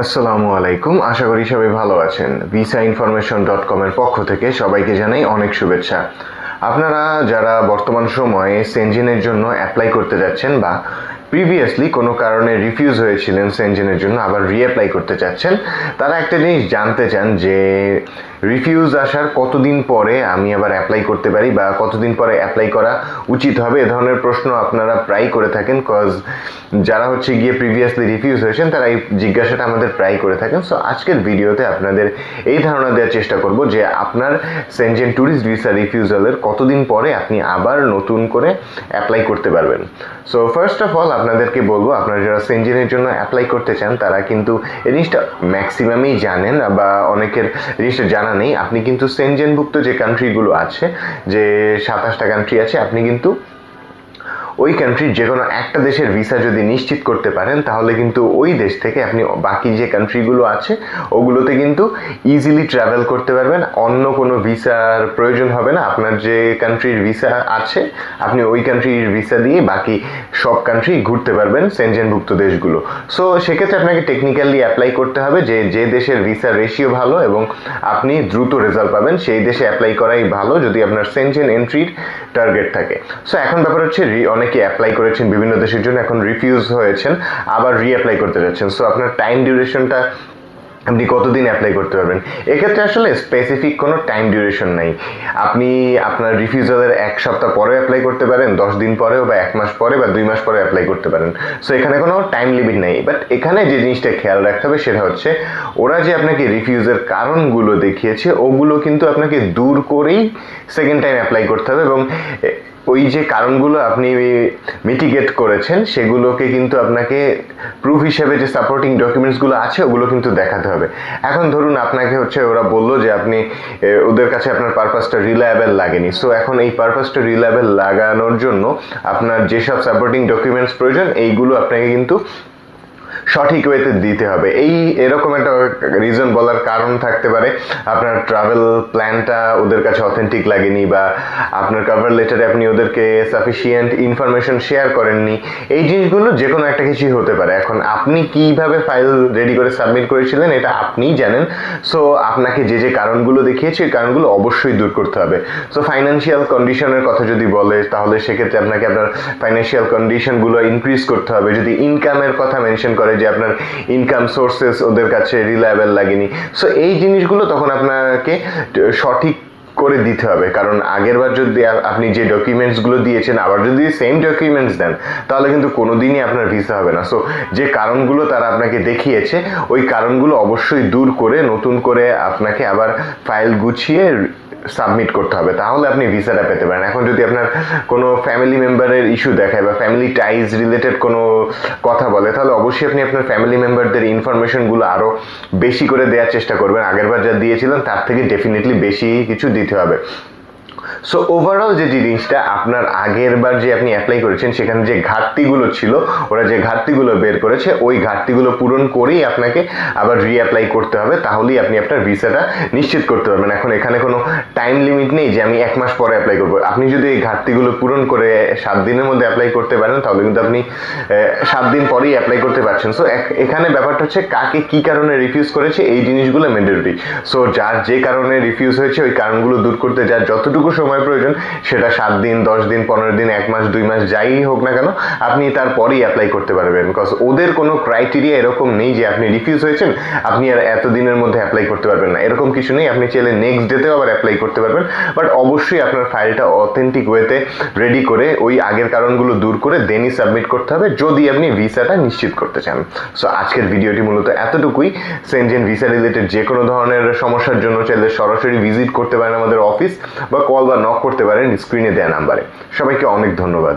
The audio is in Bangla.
আসসালামু আলাইকুম। আশা করি সবাই ভালো আছেন। ভিসা ইনফরমেশন ডট কমের পক্ষ থেকে সবাইকে জানাই অনেক শুভেচ্ছা। আপনারা যারা বর্তমান সময়ে সেনজিনের জন্য অ্যাপ্লাই করতে যাচ্ছেন বা প্রিভিয়াসলি কোনো কারণে রিফিউজ হয়েছিলেন সেনজেনের জন্য, আবার রিঅ্যাপ্লাই করতে চাচ্ছেন। তারা একটা জিনিস জানতে চান যে রিফিউজ আসার কতদিন পরে আমি আবার অ্যাপ্লাই করতে পারি বা কতদিন পরে অ্যাপ্লাই করা উচিত হবে, এ ধরনের প্রশ্ন আপনারা প্রায় করে থাকেন কজ যারা হচ্ছে গিয়ে প্রিভিয়াসলি রিফিউজ হয়েছেন, তারা এই জিজ্ঞাসাটা আমাদের প্রায় করে থাকেন। সো আজকের ভিডিওতে আপনাদের এই ধারণা দেওয়ার চেষ্টা করব যে, আপনার সেনজেন ট্যুরিস্ট ভিসা রিফিউজালের কতদিন পরে আপনি আবার নতুন করে অ্যাপ্লাই করতে পারবেন। সো ফার্স্ট অফ অল আপনাদেরকে বলব, আপনারা যারা সেঞ্জিনের জন্য অ্যাপ্লাই করতে চান, তারা কিন্তু এই জিনিসটা ম্যাক্সিমামই জানেন, বা অনেকের জিনিসটা জানা নেই। আপনি কিন্তু সেনজেনভুক্ত যে কান্ট্রিগুলো আছে, যে সাতাশটা কান্ট্রি আছে, আপনি কিন্তু ওই কান্ট্রির যে কোনো একটা দেশের ভিসা যদি নিশ্চিত করতে পারেন, তাহলে কিন্তু ওই দেশ থেকে আপনি বাকি যে কান্ট্রিগুলো আছে, ওগুলোতে কিন্তু ইজিলি ট্রাভেল করতে পারবেন। অন্য কোনো ভিসার প্রয়োজন হবে না। আপনার যে কান্ট্রির ভিসা আছে, আপনি ওই কান্ট্রির ভিসা দিয়ে বাকি সব কান্ট্রি ঘুরতে পারবেন সেনজেনভুক্ত দেশগুলো। সো সেক্ষেত্রে আপনাকে টেকনিক্যালি অ্যাপ্লাই করতে হবে যে যে দেশের ভিসা রেশিও ভালো এবং আপনি দ্রুত রেজাল্ট পাবেন, সেই দেশে অ্যাপ্লাই করাই ভালো। যদি আপনার সেনজেন এন্ট্রির টার্গেট থাকে। সো এখন ব্যাপার হচ্ছে অনেকে অ্যাপ্লাই করেছেন বিভিন্ন দেশের জন্য, এখন রিফিউজ হয়েছেন, আবার রিঅ্যাপ্লাই করতে যাচ্ছেন। সো আপনার টাইম ডিউরেশনটা আপনি কতদিন অ্যাপ্লাই করতে পারবেন? এক্ষেত্রে আসলে স্পেসিফিক কোনো টাইম ডিউরেশন নাই। আপনি আপনার রিফিউজালের এক সপ্তাহ পরে অ্যাপ্লাই করতে পারেন, দশ দিন পরেও বা এক মাস পরে বা দুই মাস পরে অ্যাপ্লাই করতে পারেন। সো এখানে কোনো টাইম লিমিট নেই। বাট এখানে যে জিনিসটা খেয়াল রাখতে হবে সেটা হচ্ছে, ওরা যে আপনাকে রিফিউজের কারণগুলো দেখিয়েছে, ওগুলো কিন্তু আপনাকে দূর করেই সেকেন্ড টাইম অ্যাপ্লাই করতে হবে এবং ওই যে কারণগুলো আপনি মিটিগেট করেছেন, সেগুলোকে কিন্তু আপনাকে প্রুফ হিসেবে যে সাপোর্টিং ডকুমেন্টসগুলো আছে, ওগুলো কিন্তু দেখাতে হবে। এখন ধরুন আপনাকে হচ্ছে ওরা বলল যে আপনি ওদের কাছে আপনার পারপাসটা রিলায়েবল লাগেনি। সো এখন এই পারপাসটা রিলায়েবল লাগানোর জন্য আপনার যেসব সাপোর্টিং ডকুমেন্টস প্রয়োজন, এইগুলো আপনাকে কিন্তু সঠিক ওয়েতে দিতে হবে। এই এরকম একটা রিজন বলার কারণ থাকতে পারে। আপনার ট্রাভেল প্ল্যানটা ওদের কাছে অথেন্টিক লাগেনি বা আপনার কভার লেটারে আপনি ওদেরকে সাফিসিয়েন্ট ইনফরমেশন শেয়ার করেননি। এই জিনিসগুলো যে কোনো একটা কিছুই হতে পারে। এখন আপনি কীভাবে ফাইল রেডি করে সাবমিট করেছিলেন এটা আপনিই জানেন। সো আপনাকে যে যে কারণগুলো দেখিয়েছে, ওই কারণগুলো অবশ্যই দূর করতে হবে। সো ফাইন্যান্সিয়াল কন্ডিশনের কথা যদি বলে, তাহলে সেক্ষেত্রে আপনাকে আপনার ফাইন্যান্সিয়াল কন্ডিশনগুলো ইনক্রিজ করতে হবে। যদি ইনকামের কথা মেনশন করে যে আপনার ইনকাম সোর্সেস ওদের কাছে রিলায়েবল লাগেনি। সো এই জিনিসগুলো তখন আপনাকে সঠিক করে দিতে হবে। কারণ আগের বার যদি আপনি যে ডকুমেন্টসগুলো দিয়েছেন, আবার যদি সেম ডকুমেন্টস দেন, তাহলে কিন্তু কোনোদিনই আপনার ভিসা হবে না। সো যে কারণগুলো তারা আপনাকে দেখিয়েছে, ওই কারণগুলো অবশ্যই দূর করে, নতুন করে আপনাকে আবার ফাইল গুছিয়ে সাবমিট করতে হবে, তাহলে আপনি ভিসাটা পেতে পারেন। এখন যদি আপনার কোনো ফ্যামিলি মেম্বারের ইস্যু দেখায় বা ফ্যামিলি টাইজ রিলেটেড কোনো কথা বলে, তাহলে অবশ্যই আপনি আপনার ফ্যামিলি মেম্বারদের ইনফরমেশনগুলো আরও বেশি করে দেওয়ার চেষ্টা করবেন। আগেরবার যা দিয়েছিলেন, তার থেকে ডেফিনেটলি বেশি কিছু দিতে হবে। সো ওভারঅল যে জিনিসটা আপনার আগের বার যে আপনি অ্যাপ্লাই করেছেন, সেখানে যে ঘাটতিগুলো ছিল, ওরা যে ঘাটতিগুলো বের করেছে, ওই ঘাটতিগুলো পূরণ করেই আপনাকে আবার রিঅ্যাপ্লাই করতে হবে। তাহলেই আপনি আপনার ভিসাটা নিশ্চিত করতে পারবেন। এখন এখানে কোনো টাইম লিমিট নেই যে আমি এক মাস পরে অ্যাপ্লাই করব। আপনি যদি এই ঘাটতিগুলো পূরণ করে সাত দিনের মধ্যে অ্যাপ্লাই করতে পারেন, তাহলে কিন্তু আপনি সাত দিন পরেই অ্যাপ্লাই করতে পারছেন। সো এখানে ব্যাপারটা হচ্ছে কাকে কি কারণে রিফিউজ করেছে, এই জিনিসগুলো মেন্ডেটরি সো যার যে কারণে রিফিউজ হয়েছে, ওই কারণগুলো দূর করতে, যার যতটুকু সময় প্রয়োজন, সেটা সাত দিন, দশ দিন, পনেরো দিন, এক মাস, দুই মাস, যাই হোক না কেন, আপনি তারপরেই অ্যাপ্লাই করতে পারবেন। বিকজ ওদের কোনো ক্রাইটেরিয়া এরকম নেই যে আপনি রিফিউজ হয়েছেন, আপনি আর এত দিনের মধ্যে অ্যাপ্লাই করতে পারবেন না। এরকম কিছু নেই, আপনি চাইলে নেক্সট ডেতেও আবার অ্যাপ্লাই করতে পারবেন। বাট অবশ্যই আপনার ফাইলটা অথেন্টিক ওয়েতে রেডি করে, ওই আগের কারণগুলো দূর করে দেনই সাবমিট করতে হবে, যদি আপনি ভিসাটা নিশ্চিত করতে চান। সো আজকের ভিডিওটি মূলত এতটুকুই। সেনজেন ভিসা রিলেটেড যে কোনো ধরনের সমস্যার জন্য চাইলে সরাসরি ভিজিট করতে পারেন আমাদের অফিস বা কল বা নক করতে পারেন স্ক্রিনে দেয়া নাম্বারে সবাইকে অনেক ধন্যবাদ।